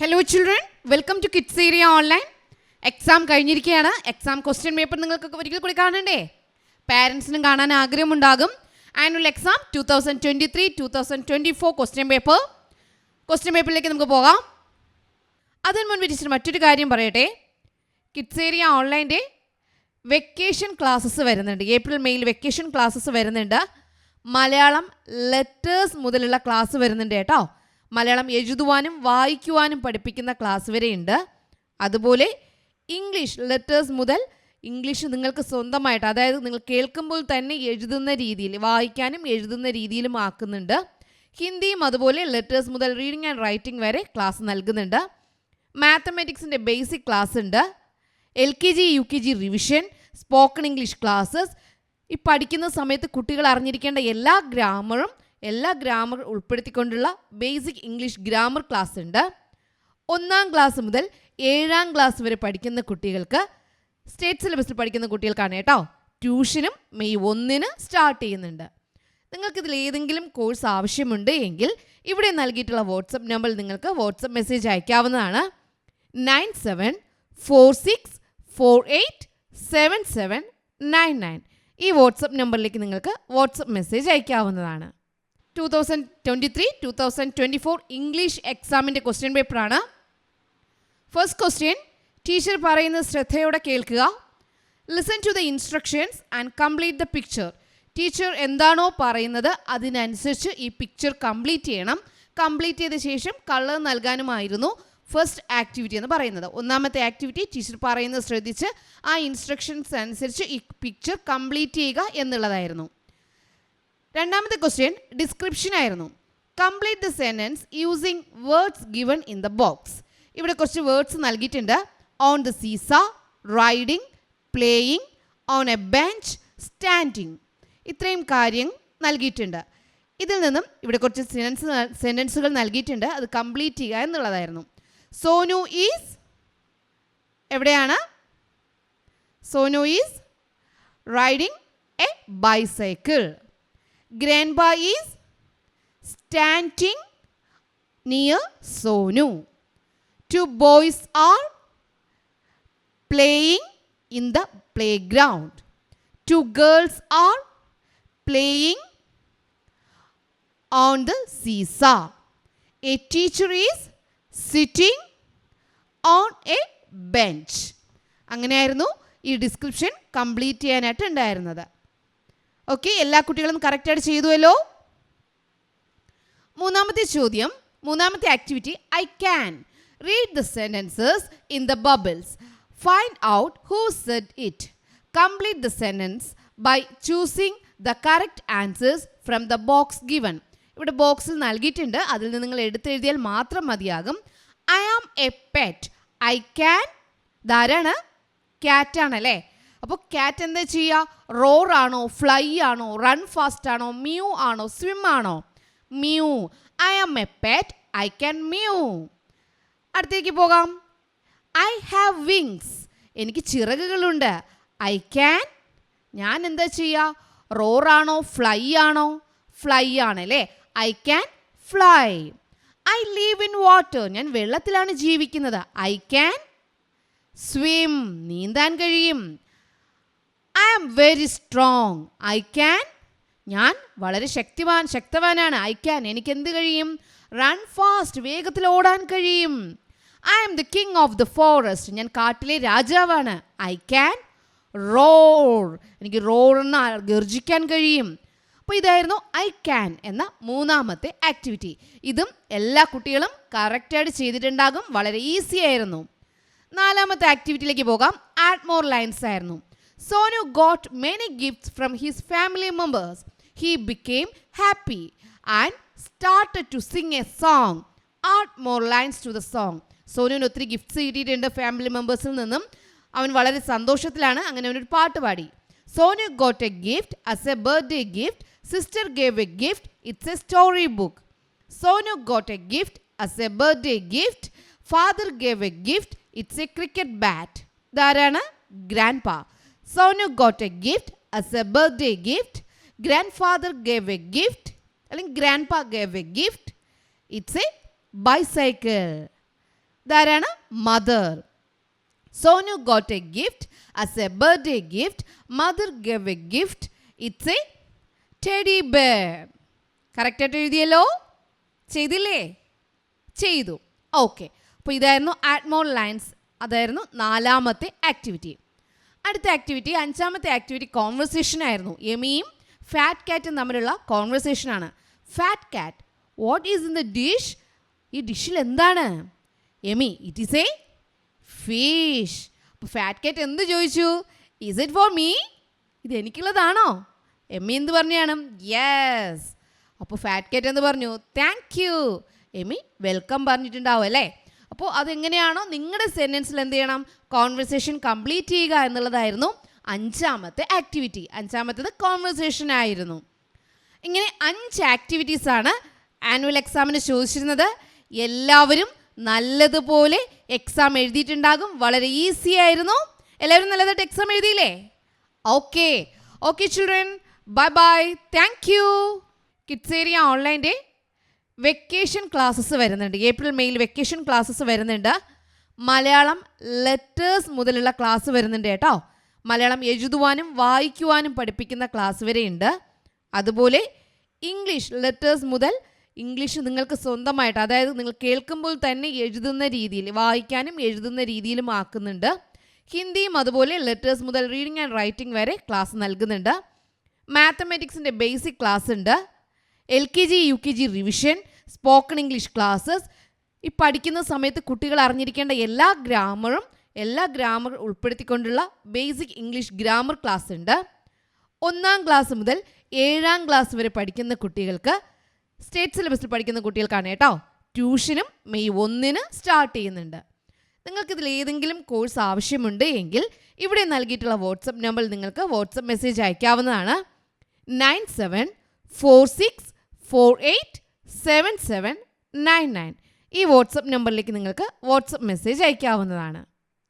Hello children welcome to kids area online exam കഴിഞ്ഞിരിക്കുകയാണ്. Exam question paper നിങ്ങൾക്ക് ഒരിക്കൽ കൂടി കാണണ്ടേ? പാരൻസിനും കാണാൻ ആഗ്രഹമുണ്ടാകും. Annual exam two thousand twenty three two thousand twenty four question paper question പേപ്പറിലേക്ക് നമുക്ക് പോകാം. അതിന് മുൻപ് ടീച്ചർ മറ്റൊരു കാര്യം പറയട്ടെ. കിഡ്സ് ഏരിയ ഓൺലൈന്റെ വെക്കേഷൻ ക്ലാസ്സസ് വരുന്നുണ്ട്. ഏപ്രിൽ മെയ്യിൽ വെക്കേഷൻ ക്ലാസ്സസ് വരുന്നുണ്ട്. മലയാളം ലെറ്റേഴ്സ് മുതലുള്ള ക്ലാസ് വരുന്നുണ്ട് കേട്ടോ. മലയാളം എഴുതുവാനും വായിക്കുവാനും പഠിപ്പിക്കുന്ന ക്ലാസ് വരെയുണ്ട്. അതുപോലെ ഇംഗ്ലീഷ് ലെറ്റേഴ്സ് മുതൽ ഇംഗ്ലീഷ് നിങ്ങൾക്ക് സ്വന്തമായിട്ട് അതായത് നിങ്ങൾ കേൾക്കുമ്പോൾ തന്നെ എഴുതുന്ന രീതിയിൽ വായിക്കാനും എഴുതുന്ന രീതിയിലും ആക്കുന്നുണ്ട്. ഹിന്ദിയും അതുപോലെ ലെറ്റേഴ്സ് മുതൽ റീഡിംഗ് ആൻഡ് റൈറ്റിംഗ് വരെ ക്ലാസ് നൽകുന്നുണ്ട്. മാത്തമാറ്റിക്സിന്റെ ബേസിക് ക്ലാസ് ഉണ്ട്. L K G U K G revision spoken English classes ഈ പഠിക്കുന്ന സമയത്ത് കുട്ടികൾ അറിഞ്ഞിരിക്കേണ്ട എല്ലാ ഗ്രാമറും എല്ലാ ഗ്രാമർ ഉൾപ്പെടുത്തിക്കൊണ്ടുള്ള ബേസിക് ഇംഗ്ലീഷ് ഗ്രാമർ ക്ലാസ് ഉണ്ട്. ഒന്നാം ക്ലാസ് മുതൽ ഏഴാം ക്ലാസ് വരെ പഠിക്കുന്ന കുട്ടികൾക്ക് സ്റ്റേറ്റ് സിലബസിൽ പഠിക്കുന്ന കുട്ടികൾക്കാണ് കേട്ടോ. ട്യൂഷനും മെയ് ഒന്നിന് സ്റ്റാർട്ട് ചെയ്യുന്നുണ്ട്. നിങ്ങൾക്കിതിൽ ഏതെങ്കിലും കോഴ്സ് ആവശ്യമുണ്ട് എങ്കിൽ ഇവിടെ നൽകിയിട്ടുള്ള വാട്സപ്പ് നമ്പർ നിങ്ങൾക്ക് വാട്സപ്പ് മെസ്സേജ് അയക്കാവുന്നതാണ്. Nine seven four six four eight seven seven nine nine ഈ വാട്സപ്പ് നമ്പറിലേക്ക് നിങ്ങൾക്ക് വാട്സപ്പ് മെസ്സേജ് അയക്കാവുന്നതാണ്. Two thousand twenty three two thousand twenty four English എക്സാമിന്റെ ക്വസ്റ്റ്യൻ പേപ്പറാണ് ഫസ്റ്റ് ക്വസ്റ്റ്യൻ ടീച്ചർ പറയുന്നത് ശ്രദ്ധയോടെ കേൾക്കുക. Listen to the instructions and complete the picture teacher എന്താണോ പറയുന്നത് അതിനനുസരിച്ച് ഈ പിക്ചർ കംപ്ലീറ്റ് ചെയ്യണം. കംപ്ലീറ്റ് ചെയ്ത ശേഷം കളർ നൽകാനുമായിരുന്നു ഫസ്റ്റ് ആക്ടിവിറ്റി എന്ന് പറയുന്നത്. ഒന്നാമത്തെ ആക്ടിവിറ്റി ടീച്ചർ പറയുന്നത് ശ്രദ്ധിച്ച് ആ ഇൻസ്ട്രക്ഷൻസ് അനുസരിച്ച് ഈ പിക്ചർ കംപ്ലീറ്റ് ചെയ്യുക എന്നുള്ളതായിരുന്നു. രണ്ടാമത്തെ ക്വസ്റ്റ്യൻ ഡിസ്ക്രിപ്ഷൻ ആയിരുന്നു. Complete the sentence using words given in the box ഇവിടെ കുറച്ച് വേർഡ്സ് നൽകിയിട്ടുണ്ട്. On the seesaw riding playing on a bench standing ഇത്രയും കാര്യം നൽകിയിട്ടുണ്ട്. ഇതിൽ നിന്നും ഇവിടെ കുറച്ച് സെന്റൻസ് സെന്റൻസുകൾ നൽകിയിട്ടുണ്ട്. അത് കംപ്ലീറ്റ് ചെയ്യുക എന്നുള്ളതായിരുന്നു. സോനു ഈസ് എവിടെയാണ്? Sonu is riding a bicycle grandpa is standing near Sonu. Two boys are playing in the playground. Two girls are playing on the seesaw. A teacher is sitting on a bench. അങ്ങനെയായിരുന്നു ഈ description complete ചെയ്യാനായിട്ട് ഉണ്ടായിരുന്നത് okay എല്ലാ കുട്ടികളും കറക്റ്റായിട്ട് ചെയ്തുവല്ലോ? മൂന്നാമത്തെ ചോദ്യം മൂന്നാമത്തെ activity I can read the sentences in the bubbles find out who said it complete the sentence by choosing the correct answers from the box given ഇവിടെ ബോക്സിൽ നൽകിയിട്ടുണ്ട്. അതിൽ നിന്ന് നിങ്ങൾ എടുത്തെഴുതിയാൽ മാത്രം മതിയാകും. I am a pet I can ധാരാണ് ക്യാറ്റാണല്ലേ അപ്പോൾ കാറ്റ് എന്താ ചെയ്യുക റോർ ആണോ ഫ്ലൈ ആണോ റൺ ഫാസ്റ്റ് ആണോ മ്യൂ ആണോ സ്വിം ആണോ? Mew I am a pet I can mew അടുത്തേക്ക് പോകാം. ഐ ഹാവ് വിങ്സ് എനിക്ക് ചിറകുകളുണ്ട്. ഐ ക്യാൻ ഞാൻ എന്താ ചെയ്യുക റോറാണോ ഫ്ലൈ ആണോ? ഫ്ലൈ ആണല്ലേ I can fly I live in water ഞാൻ വെള്ളത്തിലാണ് ജീവിക്കുന്നത്. ഐ ക്യാൻ സ്വിം നീന്താൻ കഴിയും. Am very strong I can ഞാൻ വളരെ ശക്തിവാൻ ശക്തവാനാണ്. ഐ ക്യാൻ എനിക്ക് എന്ത് കഴിയും? റൺ ഫാസ്റ്റ് വേഗത്തിൽ ഓടാൻ കഴിയും. I am the king of the forest ഞാൻ കാട്ടിലെ രാജാവാണ്. ഐ ക്യാൻ റോർ എനിക്ക് റോർ എന്ന് ഗർജിക്കാൻ കഴിയും. അപ്പോൾ ഇതായിരുന്നു ഐ ക്യാൻ എന്ന മൂന്നാമത്തെ ആക്ടിവിറ്റി ഇതും എല്ലാ കുട്ടികളും കറക്റ്റായിട്ട് ചെയ്തിട്ടുണ്ടാകും. വളരെ ഈസി ആയിരുന്നു. നാലാമത്തെ ആക്ടിവിറ്റിയിലേക്ക് പോകാം. ആഡ് മോർ ലൈൻസ് ആയിരുന്നു. Sonu got many gifts from his family members he became happy and started to sing a song add more lines to the song സോനുവിന് ഒത്തിരി ഗിഫ്റ്റ്സ് കിട്ടിയിട്ടുണ്ട് ഫാമിലി മെമ്പേഴ്സിൽ നിന്നും. അവൻ വളരെ സന്തോഷത്തിലാണ് അങ്ങനെ അവനൊരു പാട്ട് പാടി. Sonu got a gift as a birthday gift sister gave a gift it's a story book Sonu got a gift as a birthday gift father gave a gift it's a cricket bat ഇതാരാണ്? Grandpa Sonu got a gift as a birthday gift grandfather gave a gift അല്ലെങ്കിൽ grandpa gave a gift it's a bicycle ഇതാരാണ് mother Sonu got a gift as a birthday gift mother gave a gift it's a teddy bear കറക്റ്റായിട്ട് എഴുതിയല്ലോ? ചെയ്തില്ലേ? ചെയ്തു. Okay അപ്പോൾ ഇതായിരുന്നു ആറ്റ്മോർ lines അതായിരുന്നു നാലാമത്തെ ആക്ടിവിറ്റി അടുത്ത ആക്ടിവിറ്റി അഞ്ചാമത്തെ ആക്ടിവിറ്റി കോൺവെർസേഷൻ ആയിരുന്നു. എമിയും ഫാറ്റ് കാറ്റും തമ്മിലുള്ള കോൺവെർസേഷനാണ് fat cat what is in the dish ഈ ഡിഷിൽ എന്താണ്? Amy it is a fish അപ്പോൾ ഫാറ്റ് കാറ്റ് എന്ത് ചോദിച്ചു? ഈസ് ഇറ്റ് ഫോർ മീ ഇത് എനിക്കുള്ളതാണോ? എമ്മി എന്ത് പറഞ്ഞാണ്? യെസ് അപ്പോൾ ഫാറ്റ് കാറ്റ് എന്ന് പറഞ്ഞു? താങ്ക് യു എമി വെൽക്കം പറഞ്ഞിട്ടുണ്ടാവും അല്ലേ? അപ്പോൾ അതെങ്ങനെയാണോ നിങ്ങളുടെ സെന്റൻസിൽ എന്ത് ചെയ്യണം കോൺവെർസേഷൻ കംപ്ലീറ്റ് ചെയ്യുക എന്നുള്ളതായിരുന്നു അഞ്ചാമത്തെ ആക്ടിവിറ്റി അഞ്ചാമത്തേത് കോൺവെർസേഷൻ ആയിരുന്നു. ഇങ്ങനെ അഞ്ച് ആക്ടിവിറ്റീസ് ആണ് ആനുവൽ എക്സാമിന് ചോദിച്ചിരുന്നത്. എല്ലാവരും നല്ലതുപോലെ എക്സാം എഴുതിയിട്ടുണ്ടാകും. വളരെ ഈസി ആയിരുന്നു. എല്ലാവരും നല്ലതായിട്ട് exam എഴുതിയില്ലേ? Okay okay children bye bye thank you kids area ഓൺലൈന്റെ vacation classes വരുന്നുണ്ട്. ഏപ്രിൽ മെയിൽ വെക്കേഷൻ ക്ലാസ്സസ് വരുന്നുണ്ട്. മലയാളം ലെറ്റേഴ്സ് മുതലുള്ള ക്ലാസ് വരുന്നുണ്ട് കേട്ടോ. മലയാളം എഴുതുവാനും വായിക്കുവാനും പഠിപ്പിക്കുന്ന ക്ലാസ് വരെയുണ്ട്. അതുപോലെ ഇംഗ്ലീഷ് ലെറ്റേഴ്സ് മുതൽ ഇംഗ്ലീഷ് നിങ്ങൾക്ക് സ്വന്തമായിട്ട് അതായത് നിങ്ങൾ കേൾക്കുമ്പോൾ തന്നെ എഴുതുന്ന രീതിയിൽ വായിക്കാനും എഴുതുന്ന രീതിയിലും ആക്കുന്നുണ്ട്. ഹിന്ദിയും അതുപോലെ ലെറ്റേഴ്സ് മുതൽ റീഡിംഗ് ആൻഡ് റൈറ്റിംഗ് വരെ ക്ലാസ് നൽകുന്നുണ്ട്. മാത്തമാറ്റിക്സിന്റെ ബേസിക് ക്ലാസ് ഉണ്ട്. L K G U K G revision spoken English classes ഈ പഠിക്കുന്ന സമയത്ത് കുട്ടികൾ അറിഞ്ഞിരിക്കേണ്ട എല്ലാ ഗ്രാമറും എല്ലാ ഗ്രാമർ ഉൾപ്പെടുത്തിക്കൊണ്ടുള്ള ബേസിക് ഇംഗ്ലീഷ് ഗ്രാമർ ക്ലാസ് ഉണ്ട്. ഒന്നാം ക്ലാസ് മുതൽ ഏഴാം ക്ലാസ് വരെ പഠിക്കുന്ന കുട്ടികൾക്ക് സ്റ്റേറ്റ് സിലബസിൽ പഠിക്കുന്ന കുട്ടികൾക്കാണ് കേട്ടോ ട്യൂഷനും മെയ് ഒന്നിന് സ്റ്റാർട്ട് ചെയ്യുന്നുണ്ട്. നിങ്ങൾക്കിതിൽ ഏതെങ്കിലും കോഴ്സ് ആവശ്യമുണ്ട് എങ്കിൽ ഇവിടെ നൽകിയിട്ടുള്ള വാട്സപ്പ് നമ്പറിൽ നിങ്ങൾക്ക് വാട്സപ്പ് മെസ്സേജ് അയക്കാവുന്നതാണ്. Nine seven four six four eight seven seven nine nine ഈ വാട്സപ്പ് നമ്പറിലേക്ക് നിങ്ങൾക്ക് വാട്സപ്പ് മെസ്സേജ് അയക്കാവുന്നതാണ്.